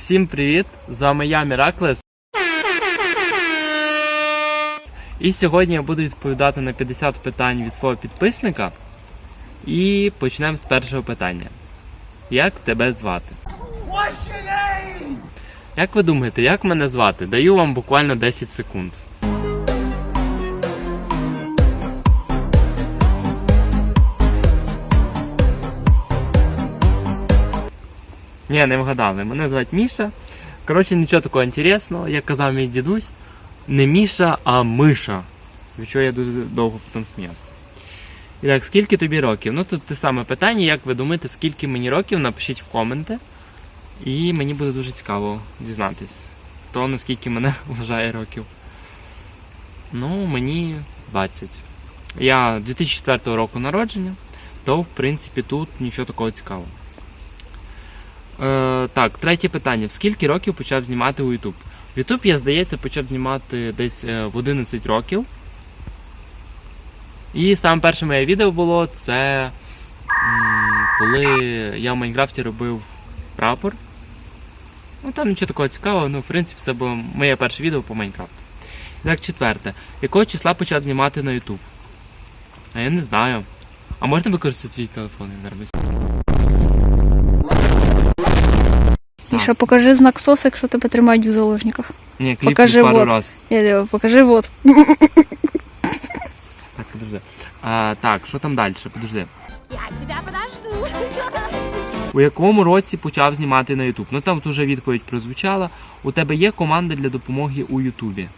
Всім привіт! З вами я Міраклес. І сьогодні я буду відповідати на 50 питань від свого підписника. І почнемо з першого питання. Як тебе звати? Як ви думаєте, як мене звати? Даю вам буквально 10 секунд. Ні, не вгадали. Мене звати Міша. Коротше, нічого такого інтересного, як казав мій дідусь, не Міша, а Миша. Від чого я дуже довго потім сміявся. І так, скільки тобі років? Ну тут те саме питання, як ви думаєте, скільки мені років, напишіть в коменти. І мені буде дуже цікаво дізнатись, хто наскільки мене вважає років. Ну, мені 20. Я 2004 року народження, то в принципі тут нічого такого цікавого. Е, так, третє питання. В скільки років почав знімати у YouTube? В YouTube, я, здається, почав знімати десь е, в 11 років. І саме перше моє відео було це коли я в Майнкрафті робив прапор. Ну там нічого такого цікавого, ну в принципі це було моє перше відео по Майнкрафту. Так, четверте. Якого числа почав знімати на YouTube? А я не знаю. А можна використати твій телефон, я Міша, покажи знак СОС, якщо тебе тримають в заложниках. Ні, кліп Покажи, пару вот. раз. Я диво, покажи вот. Так, подожди. А, так, що там далі? Подожди. Я тебя подожду. У якому році почав знімати на YouTube? Ну там вже відповідь прозвучала. У тебе є команда для допомоги у Ютубі?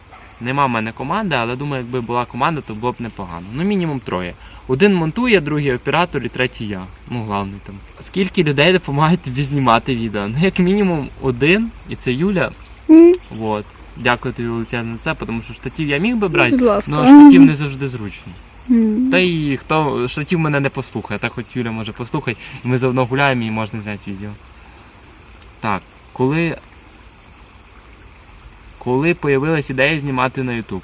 Нема в мене команди, але думаю, якби була команда, то було б непогано. Ну, мінімум троє. Один монтує, другий оператор і третій я. Ну, главний там. Скільки людей допомагають тобі знімати відео? Ну, як мінімум один, і це Юля. М. Вот. Дякую тобі величезно за це, тому що штатів я міг би брати, Будь але штатів не завжди зручно. Та й хто штатів мене не послухає, так хоч Юля може послухай, і ми заодно гуляємо і можна зняти відео. Так, коли. Коли появилась ідея знімати на YouTube?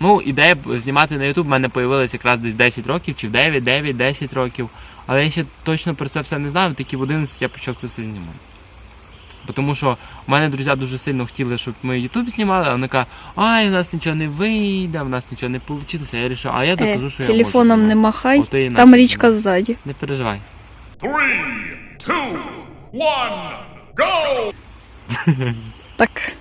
Ну, ідея знімати на YouTube в мене появилася якраз десь 10 років, чи в 9, 9, 10 років. Але я ще точно про це все не знав, тільки в 11 я почав це все знімати. Бо Тому що в мене друзі дуже сильно хотіли, щоб ми YouTube знімали, а вони кажуть, ай, у нас нічого не вийде, у нас нічого не вийде. Я вирішив, а я Е, докажу, що я телефоном можу. не махай, і там наші річка ззаді. Не переживай. Three, two, one, go! Так.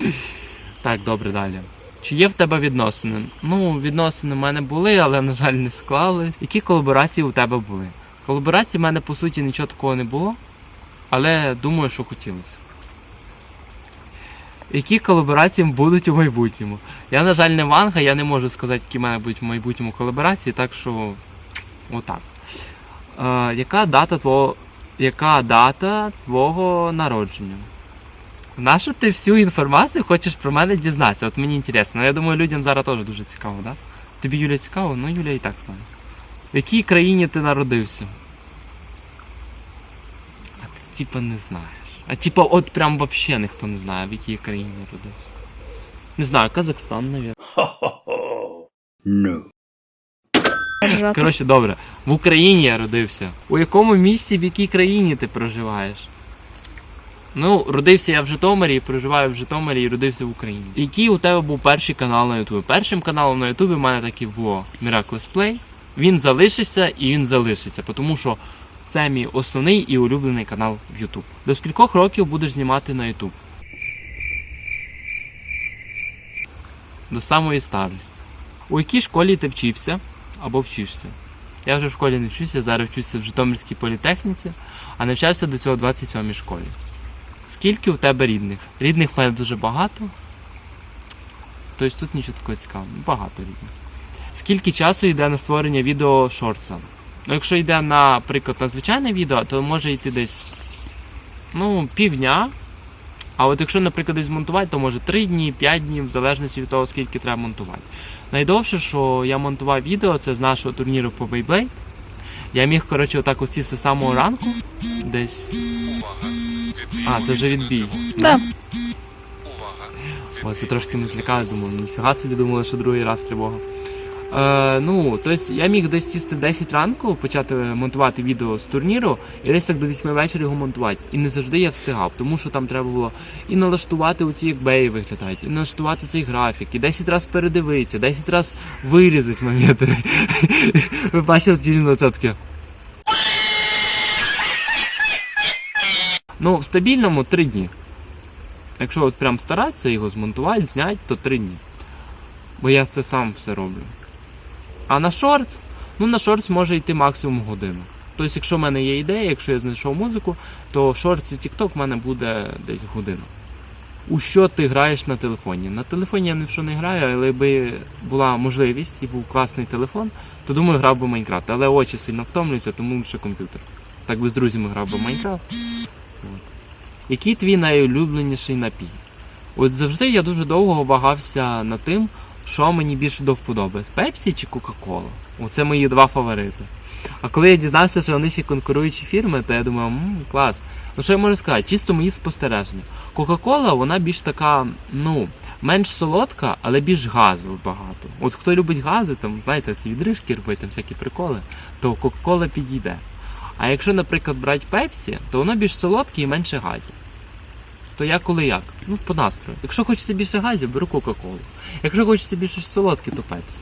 Так, добре, далі. Чи є в тебе відносини? Ну, відносини в мене були, але, на жаль, не склали. Які колаборації у тебе були? Колаборацій в мене, по суті, нічого такого не було, але думаю, що хотілося. Які колаборації будуть у майбутньому? Я, на жаль, не ванга, я не можу сказати, які в мене будуть в майбутньому колаборації, так що отак. Е, яка дата твого. Яка дата твого народження? Нащо ти всю інформацію хочеш про мене дізнатися? От мені інтересно. Я думаю, людям зараз теж дуже цікаво, так? Да? Тобі Юля цікаво? Ну Юля і так знає. В якій країні ти народився? А ти типа не знаєш. А типа от прям вообще ніхто не знає, в якій країні народився. Не знаю, Казахстан, навіть. Ржати. Коротше, добре. В Україні я родився. У якому місці, в якій країні ти проживаєш? Ну, родився я в Житомирі, проживаю в Житомирі і родився в Україні. Який у тебе був перший канал на Ютубі? Першим каналом на Ютубі в мене так і було Miraculous Play. Він залишився і він залишиться, тому що це мій основний і улюблений канал в YouTube. До скількох років будеш знімати на YouTube? До самої старості. У якій школі ти вчився або вчишся? Я вже в школі не вчуся, зараз вчуся в Житомирській політехніці, а навчався до цього в 27-й школі. Скільки у тебе рідних? Рідних в мене дуже багато. Тобто тут нічого такого цікавого. Багато рідних. Скільки часу йде на створення відео шортса? Ну, якщо йде, наприклад, на звичайне відео, то може йти десь ну, півдня. А от якщо, наприклад, десь монтувати, то може 3 дні, 5 днів, в залежності від того, скільки треба монтувати. Найдовше, що я монтував відео, це з нашого турніру по Beyblade. Я міг, коротше, отак от сісти з самого ранку. Десь. А, це вже відбій. Да. Ось, я трошки не злякали, думав, ніфіга собі думали, що другий раз тривога. Е, ну, тобто я міг десь сісти 10 ранку, почати монтувати відео з турніру, і десь так до 8 вечора його монтувати. І не завжди я встигав, тому що там треба було і налаштувати оці як беї виглядають, і налаштувати цей графік, і 10 разів передивитися, 10 разів вирізати моменти. Ви бачили це таке. Ну, в стабільному 3 дні. Якщо от прям старатися його змонтувати, зняти, то 3 дні. Бо я це сам все роблю. А на шортс, ну на шортс може йти максимум годину. Тобто, якщо в мене є ідея, якщо я знайшов музику, то шортс і TikTok в мене буде десь година. У що ти граєш на телефоні? На телефоні я ні в що не граю, але би була можливість і був класний телефон, то думаю, грав би Майнкрафт. Але очі сильно втомлюються, тому лише комп'ютер. Так би з друзями грав би Майнкрафт. Який твій найулюбленіший напій? От завжди я дуже довго вагався над тим, що мені більше до вподоби: Пепсі чи Кока-Кола. Оце мої два фаворити. А коли я дізнався, що вони ще конкуруючі фірми, то я думав, мм, клас. Ну що я можу сказати? Чисто мої спостереження. Кока-Кола, вона більш така, ну, менш солодка, але більш газова багато. От хто любить гази, там, знаєте, ці відрижки робити, там всякі приколи, то Кока-Кола підійде. А якщо, наприклад, брати Пепсі, то воно більш солодке і менше газів. То я коли як? Ну, по настрою. Якщо хочеться більше газів, беру Кока-Колу. Якщо хочеться більше солодке, то Пепсі.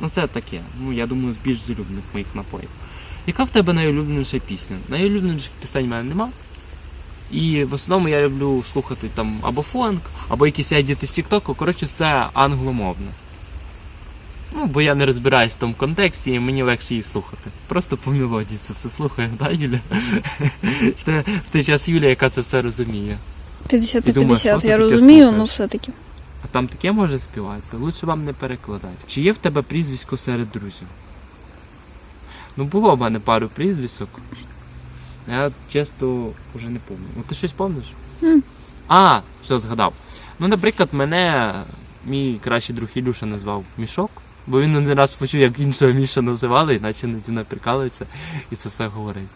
Ну це таке. Ну, я думаю, з більш улюблених моїх напоїв. Яка в тебе найулюбленіша пісня? Найулюбленіших пісень в мене нема. І в основному я люблю слухати там або фонк, або якісь едіти з Тіктоку. Коротше, все англомовне. Ну, бо я не розбираюсь в тому контексті, і мені легше її слухати. Просто по мелодії це все слухає, да, Юля? Це в той час Юля, яка це все розуміє. 50 І на 50, я розумію, ну все-таки. А там таке може співатися, лучше вам не перекладати. Чи є в тебе прізвисько серед друзів? Ну, було в мене пару прізвиськок. Я чесно вже не пам'ятаю. Ну ти щось пам'ятаєш? А, все згадав. Ну, наприклад, мене мій кращий друг Ілюша назвав Мішок, бо він один раз почув, як іншого Міша називали, і наче над мною прикалується і це все говорить.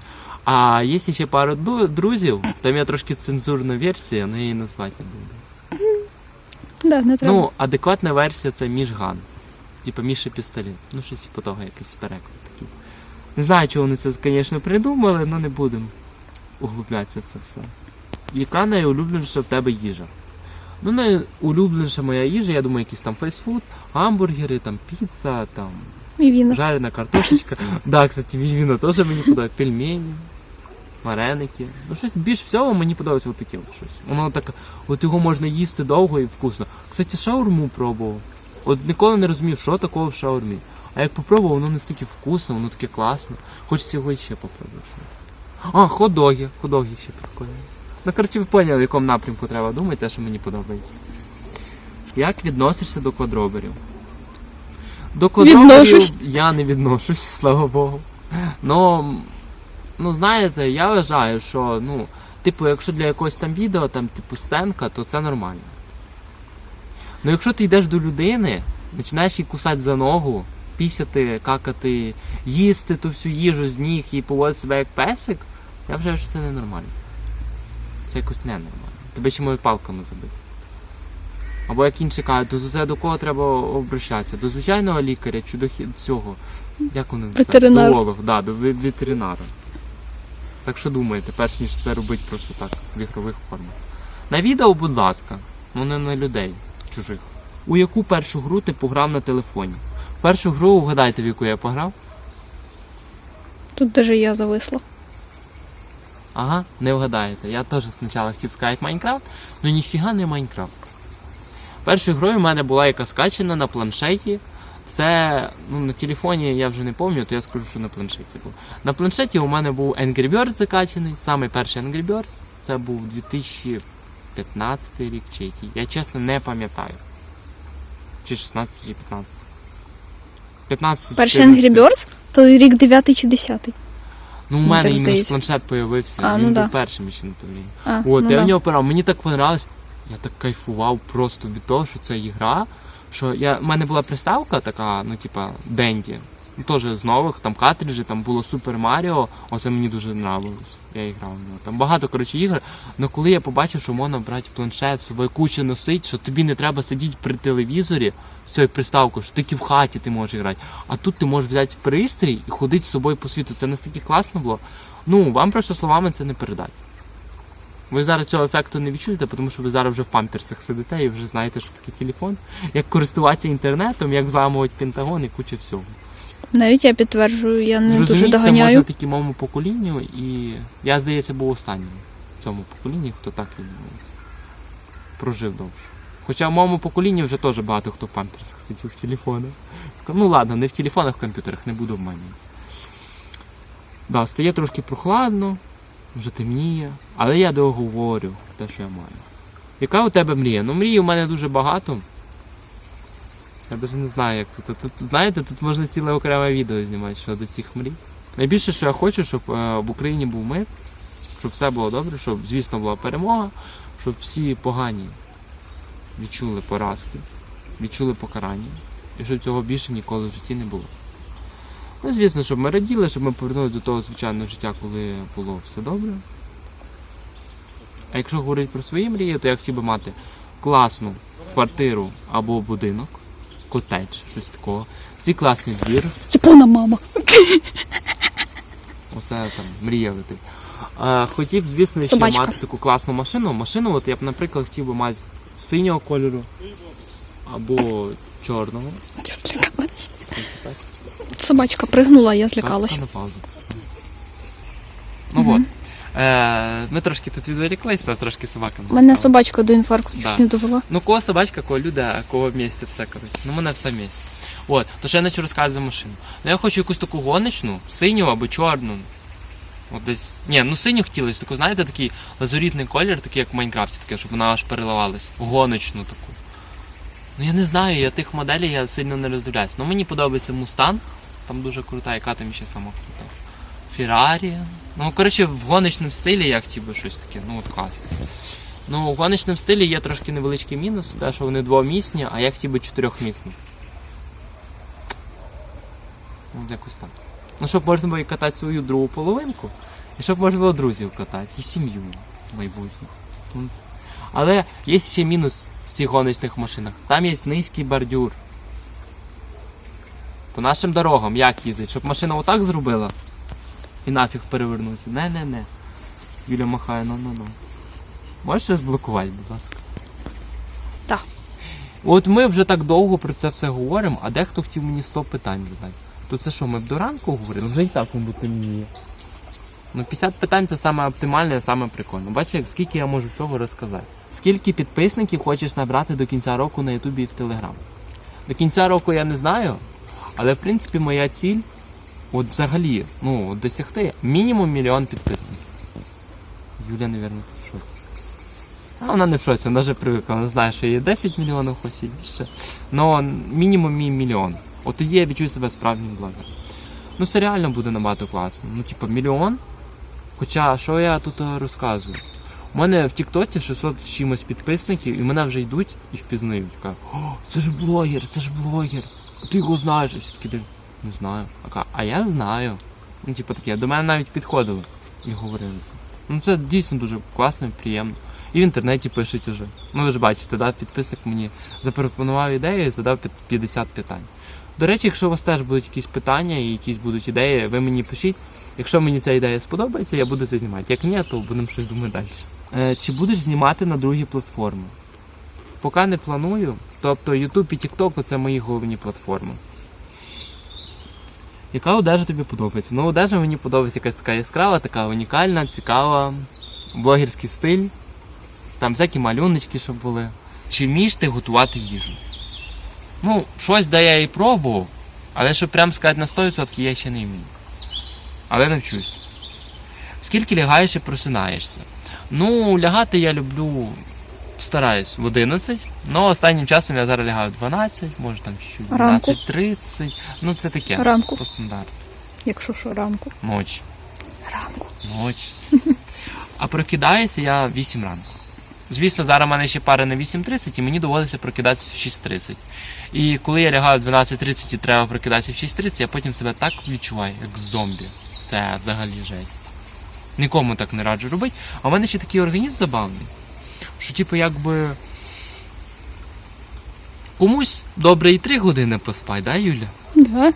А є ще пару ду- друзів, там є трошки цензурна версія, але я її назвати не буду. Да, не треба. Ну, адекватна версія це Мішган. Типа Міша пістолет. Ну, щось типу того, якийсь переклад такий. Не знаю, чого вони це, звісно, придумали, але не будемо углублятися в це все. Яка найулюбленіша в тебе їжа? Ну, найулюбленіша моя їжа, я думаю, якийсь там фейсфуд, гамбургери, там піца, там І він. жарена картошечка. Да, кстати, віно теж мені подобається. Пельмені, вареники. Ну, щось більш всього мені подобається отаке от щось. Воно так, от його можна їсти довго і вкусно. Кстати, шаурму пробував. От ніколи не розумів, що такого в шаурмі. А як попробував, воно настільки вкусно, воно таке класне. Хочеться його ще попробувати. А, хот-доги. Хот-доги ще прикольні. Ну, коротше, ви поняли, в якому напрямку треба думати, те, що мені подобається. Як відносишся до квадроберів? До квадроберів я не відношусь, слава Богу. Ну, ну, знаєте, я вважаю, що, ну, типу, якщо для якогось там відео, там, типу, сценка, то це нормально. Ну, якщо ти йдеш до людини, починаєш її кусати за ногу, пісяти, какати, їсти ту всю їжу з ніг і поводити себе як песик, я вважаю, що це ненормально. Це якось ненормально. Тебе ще можуть палками забити. Або як інші кажуть, до, до кого треба обращатися? До звичайного лікаря чи до цього? Як вони? Ветеринар. Зоолог, да, до ветеринара. Так що думаєте, перш ніж це робити просто так, в ігрових формах. На відео, будь ласка, ну не на людей чужих. У яку першу гру ти пограв на телефоні? Першу гру, вгадайте, в яку я пограв? Тут даже я зависла. Ага, не вгадаєте. Я теж спочатку хотів сказати Майнкрафт, але ніфіга не Майнкрафт. Першою грою в мене була яка скачена на планшеті. Це ну, на телефоні я вже не пам'ятаю, то я скажу, що на планшеті був. На планшеті у мене був Angry Birds закачаний, самий перший Angry Birds. Це був 2015 рік чи який. Я чесно не пам'ятаю. Чи 16, чи 15. 15 Перший 14. Angry Birds, то рік 9 чи 10. Ну, у мене іменно ж планшет появився. А, Він ну був да. першим ще на то. А, От, ну я да. в нього пирав. Мені так понравилось. Я так кайфував просто від того, що це ігра. Що я, в мене була приставка така, ну, типа, Денді. Ну, теж з нових, там картриджі, там було Супер Маріо, оце мені дуже нравилось. Я і грав в нього. Там багато коротше ігор. Але коли я побачив, що можна брати планшет, з кучу носить, що тобі не треба сидіти при телевізорі з цією приставкою, що тільки в хаті ти можеш грати. А тут ти можеш взяти пристрій і ходити з собою по світу. Це настільки класно було. Ну, вам просто словами це не передати. Ви зараз цього ефекту не відчуєте, тому що ви зараз вже в памперсах сидите і вже знаєте, що таке телефон, як користуватися інтернетом, як зламувати пентагон і куча всього. Навіть я підтверджую, я не дуже Зрозуміти це можна доганяю. тільки моєму поколінню, і я, здається, був останнім в цьому поколінні, хто так і ну, прожив довше. Хоча в моєму поколінні вже теж багато хто в памперсах сидів в телефонах. Ну ладно, не в телефонах, в комп'ютерах, не буду обманювати. Да, стає трошки прохладно, вже темніє, але я договорю те, що я маю. Яка у тебе мрія? Ну, мрії у мене дуже багато. Я навіть не знаю, як тут. Тут, знаєте, тут можна ціле окреме відео знімати щодо цих мрій. Найбільше, що я хочу, щоб е, в Україні був мир, щоб все було добре, щоб, звісно, була перемога, щоб всі погані відчули поразки, відчули покарання, і щоб цього більше ніколи в житті не було. Ну, звісно, щоб ми раділи, щоб ми повернулися до того звичайного життя, коли було все добре. А якщо говорити про свої мрії, то я хотів би мати класну квартиру або будинок, котедж, щось такого, свій класний двір, Япона мама. Оце там мрія летить. Е, хотів, звісно, ще Собачка. мати таку класну машину. Машину, от я б, наприклад, хотів би мати синього кольору або чорного. Я злякалась. Собачка пригнула, я злякалась. Так, на паузу. Е, ми трошки тут відволіклися, трошки собака. Мене собачка до інфаркту Да. чуть не довела. Ну, кого собачка, кого люди, а кого в місці все, коротше. Ну, мене все в місці. От, то що я почав розказувати за машину. Ну, я хочу якусь таку гоночну, синю або чорну. От десь. Ні, ну синю хотілося, таку, знаєте, такий лазурітний колір, такий, як в Майнкрафті, таке, щоб вона аж переливалась. Гоночну таку. Ну я не знаю, я тих моделей я сильно не роздивляюсь. Ну мені подобається Мустанг, там дуже крута, яка там ще сама крута. Феррарі. Ну, коротше, в гоночному стилі я хотів би щось таке, ну от класно. Ну, в гоночному стилі є трошки невеличкий мінус, те, що вони двомісні, а я хотів би чотирьохмісні. Ну, якось так. Ну, щоб можна було і катати свою другу половинку, і щоб можна було друзів катати, і сім'ю майбутню. Ну, Але є ще мінус в цих гоночних машинах. Там є низький бордюр. По нашим дорогам як їздить? Щоб машина отак зробила і нафіг перевернутися. Не-не-не. Юля махає, ну-ну-ну. Можеш розблокувати, будь ласка? Так. От ми вже так довго про це все говоримо, а дехто хотів мені 100 питань задати. То це що, ми б до ранку говорили? Вже і так, мабуть, темніє. Ну, 50 питань це саме оптимальне, саме прикольне. Бачиш, скільки я можу всього розказати. Скільки підписників хочеш набрати до кінця року на Ютубі і в Телеграм? До кінця року я не знаю, але в принципі моя ціль, от взагалі, ну, досягти мінімум мільйон підписників. Юля, тут в шоці. А вона не в шоці, вона вже привикла, вона знає, що є 10 мільйонів, хоч і більше. Но мінімум мій мільйон. От тоді я відчую себе справжнім блогером. Ну це реально буде набагато класно. Ну, типу, мільйон. Хоча, що я тут е, розказую? У мене в Тіктоці 600 чимось підписників, і мене вже йдуть і впізнають. Кажуть, о, це ж блогер, це ж блогер. Ти його знаєш. І всі такі дивлять, не знаю. А, я знаю. Ну, типу таке, до мене навіть підходили і говорили це. Ну це дійсно дуже класно і приємно. І в інтернеті пишуть уже. Ну ви ж бачите, да? підписник мені запропонував ідею і задав 50 питань. До речі, якщо у вас теж будуть якісь питання і якісь будуть ідеї, ви мені пишіть. Якщо мені ця ідея сподобається, я буду це знімати. Як ні, то будемо щось думати далі. Е, чи будеш знімати на другі платформи? Поки не планую. Тобто YouTube і TikTok це мої головні платформи. Яка одежа тобі подобається? Ну, одежа мені подобається якась така яскрава, така унікальна, цікава, блогерський стиль. Там всякі малюночки, щоб були. Чи вмієш ти готувати їжу? Ну, щось де я і пробував, але щоб прям сказати на 100% я ще не вмію. Але навчусь. Скільки лягаєш і просинаєшся? Ну, лягати я люблю, стараюсь в 11, але останнім часом я зараз лягаю в 12, може там чуть Ранку? 12.30. Ну це таке. Ранку. По стандарту. Якщо що, ранку. Ночі. Ранку. Ночі. А прокидається я 8 ранку. Звісно, зараз в мене ще пара на 8.30 і мені доводиться прокидатися в 6.30. І коли я лягаю в 12.30 і треба прокидатися в 6.30, я потім себе так відчуваю, як зомбі. Це взагалі жесть. Нікому так не раджу робити. А в мене ще такий організм забавний, що, типу, якби. Комусь добре і 3 години поспай, да, Юля? Да.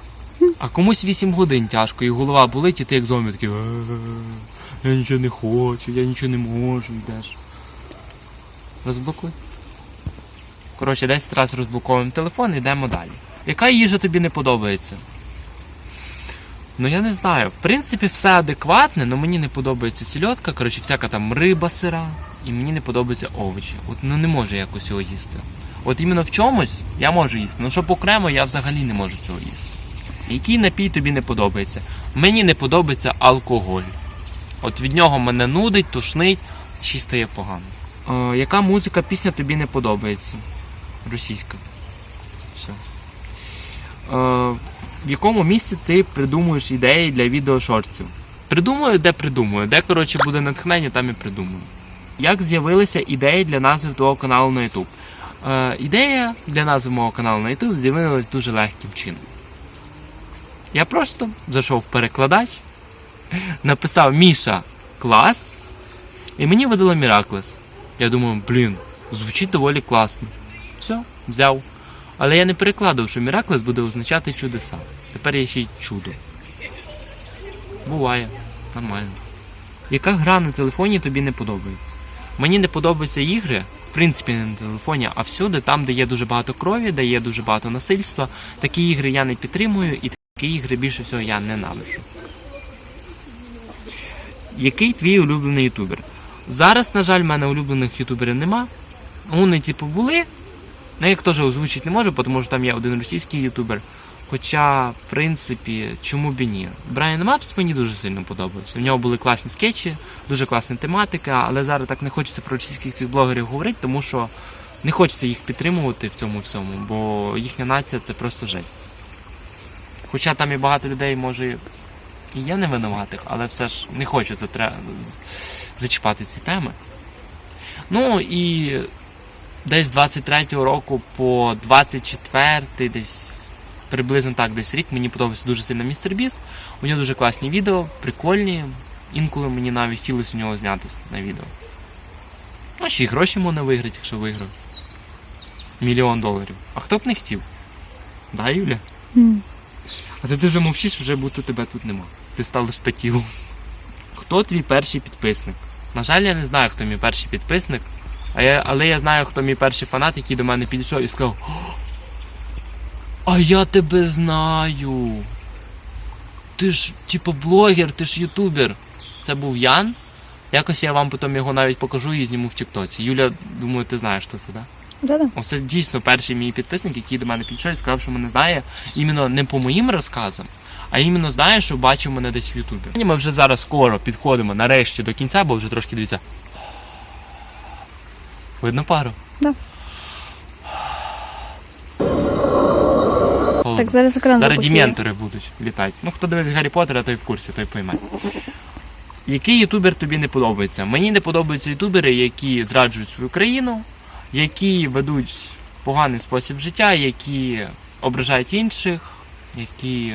А комусь 8 годин тяжко, і голова болить, і ти як зомбі такий. «Е, Я нічого не хочу, я нічого не можу, йдеш. Розблокуй. Коротше, 10 разів розблоковуємо телефон і йдемо далі. Яка їжа тобі не подобається? Ну я не знаю. В принципі, все адекватне, але мені не подобається сільотка, коротше, всяка там риба сира, і мені не подобаються овочі. От ну не можу якось його їсти. От іменно в чомусь я можу їсти. Ну щоб окремо я взагалі не можу цього їсти. Який напій тобі не подобається? Мені не подобається алкоголь. От від нього мене нудить, тушнить, й стає погано. Е, яка музика, пісня тобі не подобається? Російська. Все. Е, в якому місці ти придумуєш ідеї для відеошортів? Придумую, де придумую. Де, коротше, буде натхнення, там і придумую. Як з'явилися ідеї для назви твого каналу на YouTube? Е, ідея для назви мого каналу на YouTube з'явилась дуже легким чином. Я просто зайшов в перекладач, написав Міша клас, і мені видало Міраклес. Я думаю, блін, звучить доволі класно. Все, взяв. Але я не перекладав, що Міраклес буде означати чудеса. Тепер є ще й чудо. Буває, нормально. Яка гра на телефоні тобі не подобається? Мені не подобаються ігри, в принципі, не на телефоні, а всюди, там, де є дуже багато крові, де є дуже багато насильства. Такі ігри я не підтримую і такі ігри більше всього я ненавиджу. Який твій улюблений ютубер? Зараз, на жаль, в мене улюблених ютуберів нема. Вони, типу, були. Ну, я їх теж озвучити не можу, тому що там є один російський ютубер. Хоча, в принципі, чому б і ні? Брайан Мапс мені дуже сильно подобався. В нього були класні скетчі, дуже класна тематика, але зараз так не хочеться про російських цих блогерів говорити, тому що не хочеться їх підтримувати в цьому всьому, бо їхня нація це просто жесть. Хоча там і багато людей, може, і є невинуватих, але все ж не хочу затре... зачіпати ці теми. Ну і десь 23-го року по 24-й, десь приблизно так, десь рік, мені подобається дуже сильно містер Біст. У нього дуже класні відео, прикольні. Інколи мені навіть хотілося у нього знятися на відео. Ну, ще й гроші можна виграти, якщо виграв. Мільйон доларів. А хто б не хотів? Да, Юля? М. А то ти вже мовчиш, вже будто тебе тут нема. Ти став штатів. Хто твій перший підписник? На жаль, я не знаю, хто мій перший підписник. А я, але я знаю, хто мій перший фанат, який до мене підійшов і сказав. «О, А я тебе знаю. Ти ж, типу, блогер, ти ж ютубер. Це був Ян. Якось я вам потім його навіть покажу і зніму в Тіктоці. Юля, думаю, ти знаєш, хто це, так? Да? Да-да. Оце дійсно перший мій підписник, який до мене підійшов і сказав, що мене знає іменно не по моїм розказам, а іменно знає, що бачив мене десь в Ютубі. Ми вже зараз скоро підходимо нарешті до кінця, бо вже трошки дивіться. Видно пару? Да. Холодно. Так, зараз екран Зараз запотіє. дементори будуть літати. Ну, хто дивиться Гаррі Поттера, той в курсі, той пойме. Який ютубер тобі не подобається? Мені не подобаються ютубери, які зраджують свою країну, які ведуть поганий спосіб життя, які ображають інших, які.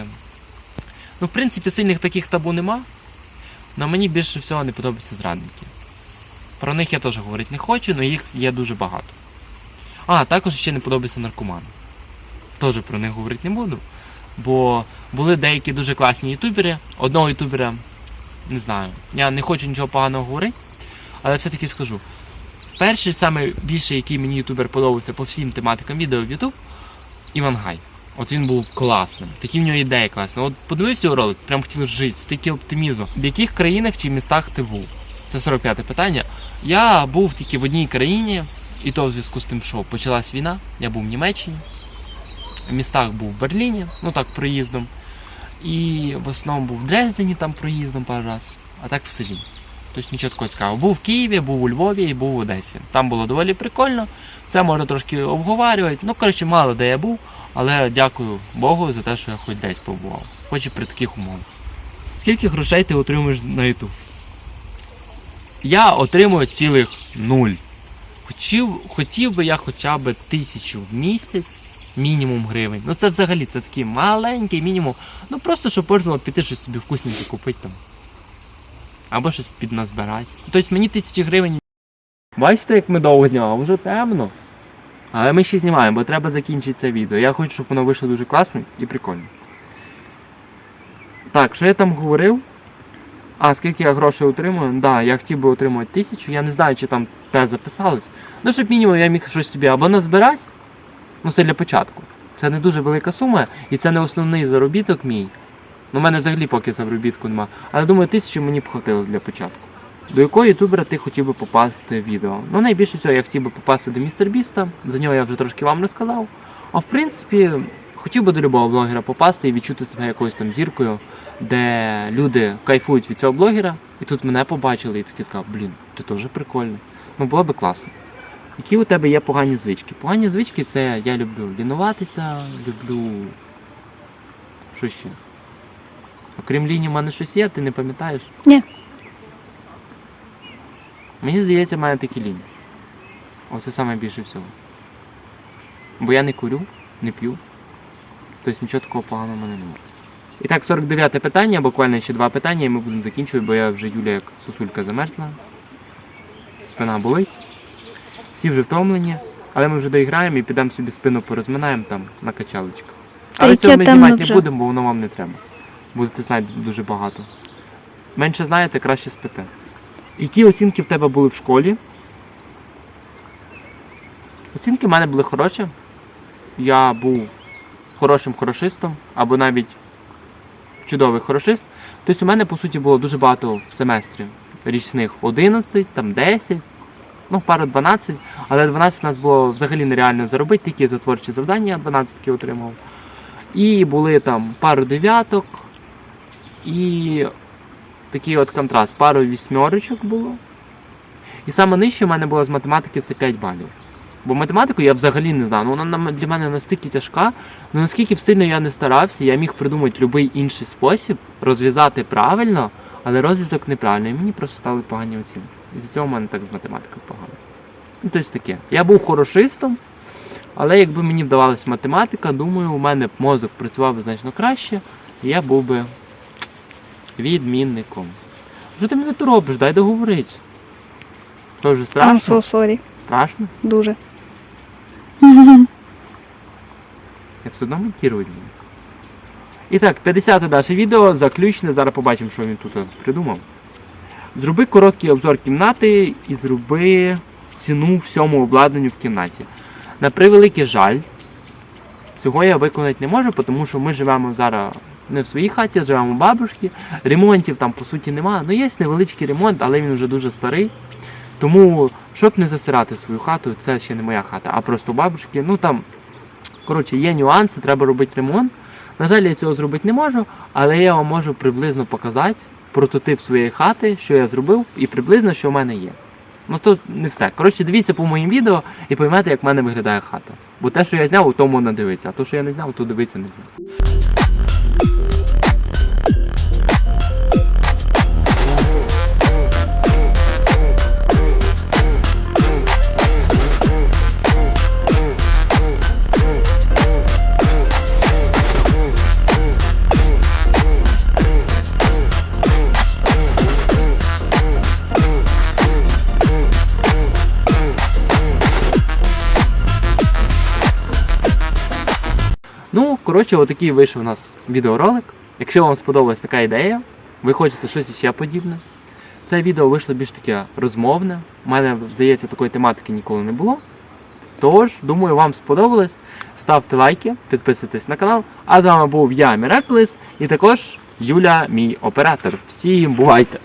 Ну, в принципі, сильних таких табу нема. Але мені більше всього не подобаються зрадники. Про них я теж говорити не хочу, але їх є дуже багато. А, також ще не подобаються наркомани. Теж про них говорити не буду. Бо були деякі дуже класні ютубери. Одного ютубера, не знаю, я не хочу нічого поганого говорити, але все-таки скажу. Перший саме більше, який мені ютубер подобався по всім тематикам відео в Ютуб, Іван Гай. От він був класним. Такі в нього ідеї класні. От подивився його ролик, прям хотів жити, стільки оптимізму. В яких країнах чи містах ти був? Це 45 те питання. Я був тільки в одній країні, і то в зв'язку з тим, що почалась війна. Я був в Німеччині. Містах був в Берліні, ну так, проїздом. І в основному був в Дрездені там проїздом пару раз, а так в селі. Тобто нічого такого цікавого. Був в Києві, був у Львові і був в Одесі. Там було доволі прикольно. Це можна трошки обговорювати. Ну, коротше, мало де я був, але дякую Богу за те, що я хоч десь побував. Хоч і при таких умовах. Скільки грошей ти отримуєш на YouTube? Я отримую цілих нуль. Хотів, хотів би я хоча б тисячу в місяць, мінімум гривень. Ну це взагалі це такий маленький мінімум. Ну просто щоб можна піти щось собі вкусненьке купити там. Або щось підназбирати. Тобто мені тисячі гривень. Бачите, як ми довго знімали, вже темно. Але ми ще знімаємо, бо треба закінчити це відео. Я хочу, щоб воно вийшло дуже класно і прикольно. Так, що я там говорив? А, скільки я грошей отримую? Так, да, я хотів би отримувати тисячу. Я не знаю, чи там те записалось. Ну, щоб мінімум я міг щось тобі або назбирати. Ну, це для початку. Це не дуже велика сума, і це не основний заробіток мій. Ну, у мене взагалі поки заробітку нема. Але думаю, тисячі мені б хватило для початку. До якого ютубера ти хотів би попасти в відео? Ну, найбільше всього я хотів би попасти до містер Біста. За нього я вже трошки вам розказав. А в принципі, хотів би до любого блогера попасти і відчути себе якоюсь там зіркою, де люди кайфують від цього блогера, і тут мене побачили і такі сказав, блін, ти теж прикольний. Ну було би класно. Які у тебе є погані звички? Погані звички це я люблю лінуватися, люблю. Що ще? Окрім лінії, в мене щось є, ти не пам'ятаєш? Ні. Мені здається, в мене такі лінії. Оце саме більше всього. Бо я не курю, не п'ю. Тобто нічого такого поганого в мене немає. І так, 49 питання, буквально ще два питання, і ми будемо закінчувати, бо я вже Юля як сосулька замерзла. Спина болить. Всі вже втомлені, але ми вже доіграємо і підемо собі спину порозминаємо там на качалочках. Але цього ми знімати не будемо, бо воно вам не треба. Будете знати дуже багато. Менше знаєте, краще спите. Які оцінки в тебе були в школі? Оцінки в мене були хороші. Я був хорошим хорошистом, або навіть чудовий хорошист. Тобто у мене, по суті, було дуже багато в семестрі річних 11, там 10, ну, пару 12, але 12 у нас було взагалі нереально заробити, тільки за творчі завдання 12 таки отримав. І були там пару дев'яток і такий от контраст. Пару вісьмерочок було. І саме нижче в мене було з математики це 5 балів. Бо математику я взагалі не знаю. Ну, вона для мене настільки тяжка. Ну наскільки б сильно я не старався, я міг придумати будь-який інший спосіб розв'язати правильно, але розв'язок неправильний. І мені просто стали погані оцінки. І за цього в мене так з математикою погано. Ну, тобто таке. Я був хорошистом, але якби мені вдавалась математика, думаю, у мене б мозок працював би значно краще, і я був би відмінником. Що ти мене тут робиш? Дай договорити. Тоже I'm страшно? so sorry. Страшно? Дуже. Я все одно буду. І так, 50 наше відео, заключне, зараз побачимо, що він тут придумав. Зроби короткий обзор кімнати і зроби ціну всьому обладнанню в кімнаті. На превеликий жаль, цього я виконати не можу, тому що ми живемо зараз не в своїй хаті, а живемо у бабушки. Ремонтів там по суті немає. Ну є невеличкий ремонт, але він вже дуже старий. Тому, щоб не засирати свою хату, це ще не моя хата, а просто бабушки. Ну там Коротше, є нюанси, треба робити ремонт. На жаль, я цього зробити не можу, але я вам можу приблизно показати прототип своєї хати, що я зробив, і приблизно, що в мене є. Ну то не все. Коротше, дивіться по моїм відео і поймете, як в мене виглядає хата. Бо те, що я зняв, у тому надивиться, а то, що я не зняв, то дивиться не буде. Коротше, отакий вийшов у нас відеоролик. Якщо вам сподобалась така ідея, ви хочете щось ще подібне. Це відео вийшло більш таке розмовне. У мене, здається, такої тематики ніколи не було. Тож, думаю, вам сподобалось. Ставте лайки, підписуйтесь на канал. А з вами був я, Міраклис, і також Юля, мій оператор. Всім бувайте!